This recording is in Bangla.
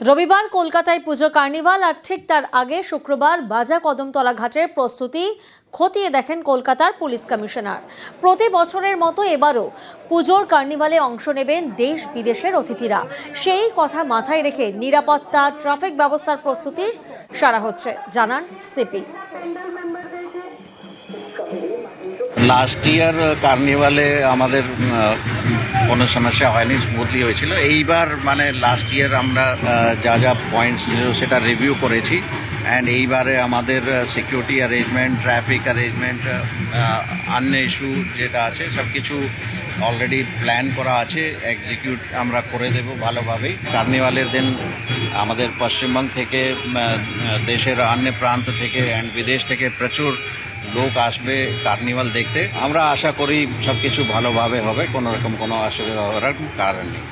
রবিবার কলকাতায় পুজো কার্নিভাল আর ঠিক তার আগে শুক্রবার বাজা কদমতলা ঘাটের প্রস্তুতি খতিয়ে দেখেন কলকাতার পুলিশ কমিশনার। প্রতি বছরের মতো এবারও পুজোর কার্নিভালে অংশ নেবেন দেশ বিদেশের অতিথিরা। সেই কথা মাথায় রেখে নিরাপত্তা, ট্রাফিক ব্যবস্থার প্রস্তুতির সারা হচ্ছে, জানান সিপি। লাস্ট ইয়ার কার্নিভালে আমাদের কোনো সমস্যা হয়নি স্মুথলি হয়েছিল। এইবার মানে লাস্ট ইয়ার আমরা যা যা পয়েন্টস ছিল, সেটা রিভিউ করেছি। অ্যান্ড এইবারে আমাদের সিকিউরিটি অ্যারেঞ্জমেন্ট ট্রাফিক অ্যারেঞ্জমেন্ট অন্য ইস্যু যেটা আছে সব কিছু অলরেডি প্ল্যান করা আছে এক্সিকিউট আমরা করে দেব ভালোভাবেই। কার্নিভালের দিন আমাদের পশ্চিমবঙ্গ থেকে দেশের অন্য প্রান্ত থেকে অ্যান্ড বিদেশ থেকে প্রচুর লোক আসবে কার্নিভাল দেখতে। আমরা আশা করি সব কিছু ভালোভাবে হবে, কোনো রকম কোনো অসুবিধা হওয়ার কারণ নেই।